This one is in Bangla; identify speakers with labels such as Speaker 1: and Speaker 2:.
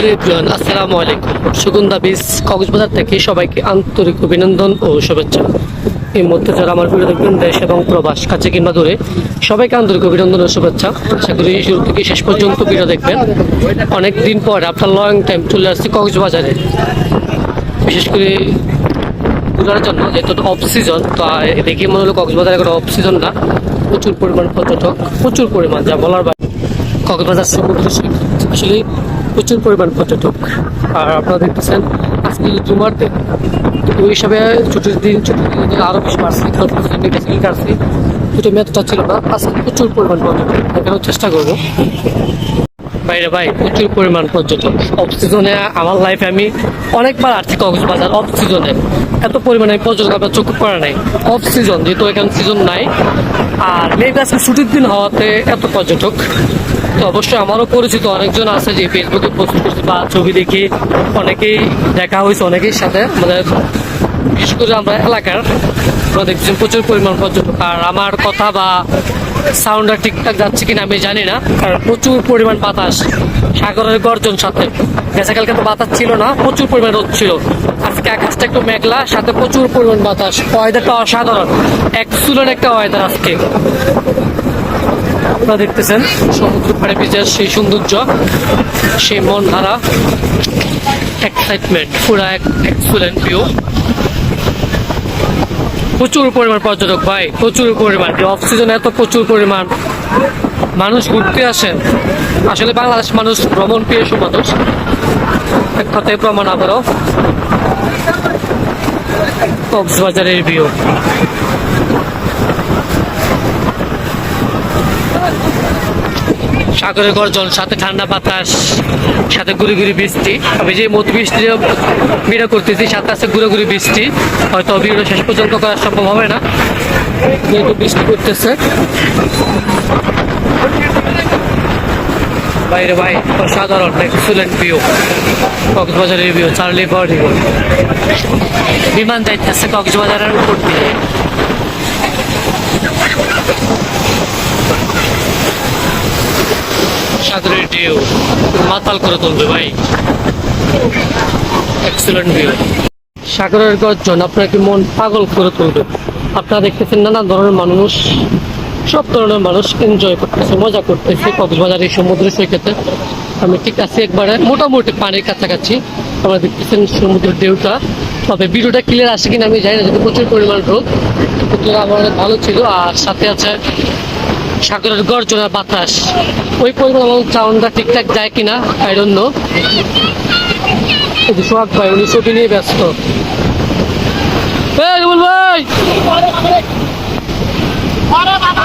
Speaker 1: হ্যালো এভরিওয়ান, আসসালামু আলাইকুম। সুগন্ধা বীজ, কক্সবাজার থেকে সবাইকে আন্তরিক অভিনন্দন ও শুভেচ্ছা। এই মধ্যে যারা আমার ভিডিও দেখবেন, দেশ এবং প্রবাস, কাছে কিংবা দূরে, সবাইকে আন্তরিক অভিনন্দন ও শুভেচ্ছা। আশা করি শুরু থেকে শেষ পর্যন্ত ভিডিও দেখবেন। অনেক দিন পর আপনার লং টাইম চলে আসছি কক্সবাজারে। বিশেষ করে ঘোরার জন্য, যেহেতু অফ সিজন তো দেখে মনে হলো কক্সবাজার এখন অফ সিজন না। প্রচুর পরিমাণ পর্যটক, প্রচুর পরিমাণ, যা বলার বাইরে। কক্সবাজার সমুদ্র আসলে প্রচুর পরিমাণ পর্যটক। আর আপনারা দেখতেছেন, আজকে জুমার দিন ওই হিসাবে ছুটির দিন ছুটির দিন আরও বেশি বাড়ছে। কারণ কাটছি ছুটি মেয়াদটা ছিল না, আজকে প্রচুর পরিমাণ পর্যটক। দেখানোর চেষ্টা করব। বাইরে ভাই, প্রচুর পরিমাণ পর্যটক। অফ সিজনে আমার লাইফে আমি অনেকবার আসছি কক্সবাজার অফ সিজনে এত পরিমাণে পর্যটক আপনার চোখে পড়ে নাই। অফ সিজন যেহেতু এখানে সিজন নাই। আর মেবি আজকে ছুটির দিন হওয়াতে এত পর্যটক। তো অবশ্যই আমারও পরিচিত অনেকজন আছে যে ফেসবুকে পোস্ট করছে বা ছবি দেখে অনেকেই দেখা হয়েছে, অনেকের সাথে। মানে বিশেষ করে আমরা এলাকার, আমরা দেখছি প্রচুর পরিমাণ পর্যটক। আর আমার কথা বা সাউন্ডটা ঠিকঠাক যাচ্ছে কিনা আমি জানি না, কারণ প্রচুর পরিমাণ বাতাস, সাগরের গর্জন সাথে। গেছে কালকে তো বাতাস ছিল না, প্রচুর পরিমাণ রোদ ছিল। আজকে আকাশটা একটু মেঘলা, সাথে প্রচুর পরিমাণ বাতাস। ওয়েদারটা অসাধারণ এক এক্সুলেন্ট একটা ওয়েদার আজকে। আপনারা দেখতেছেন, সমুদ্র পাড়ে বিচের সেই সৌন্দর্য, সেই মন ধারা এক্সাইটমেন্ট পুরা এক্সুলেন্ট ভিউ প্রচুর পরিমাণ পর্যটক ভাই, প্রচুর পরিমাণ। অফ সিজনে এত প্রচুর পরিমাণ মানুষ ঘুরতে আসেন আসলে বাংলাদেশ মানুষ ভ্রমণ প্রিয় মানুষ এক কথায় প্রমাণ আবারও কক্সবাজারের ভিউ সাগরের গর্জন, সাথে ঠান্ডা বাতাস, সাথে গুড়ি গুড়ি বৃষ্টি। আমি যে মতো বৃষ্টি ভিডিও করতেছি, সাথে আছে গুড়ো গুড়ি বৃষ্টি। হয়তো ভিডিও শেষ পর্যন্ত করা সম্ভব হবে না। যেহেতু বৃষ্টি করতেছে বাইরে ভাই, অসাধারণ এক্সুলেন্ট ভিউ কক্সবাজারের ভিউ চার্লি বডি বিমান যাইতেছে কক্সবাজারের উপর দিয়ে। সাগরের ঢেউ মাতাল করে তুলবে ভাই। এক্সেলেন্ট ভিউ সাগরের গর্জন আপনাকে মন পাগল করে তুলবে? আপনারা দেখতেছেন নানা ধরনের মানুষ, সব ধরনের মানুষ এনজয় করতেছে, মজা করতেছে কক্সবাজার এই সমুদ্র সৈকতে। আমি ঠিক আছি একবারে, মোটামুটি পানির কাছাকাছি। আমরা দেখতেছেন সমুদ্রের ঢেউটা। তবে ভিডিওটা ক্লিয়ার আসে কিনা আমি জানি না, যদি প্রচুর পরিমাণ কিন্তু আমার ভালো ছিল, আর সাথে আছে সাগরের গর্জনের বাতাস। ওই পরিমাণ সাউন্ডটা ঠিকঠাক যায় কিনা আই ডোন্ট নো এই সোহাগ ভাই, উনি ছবি নিয়ে ব্যস্ত। ভাই! আরে বাবা!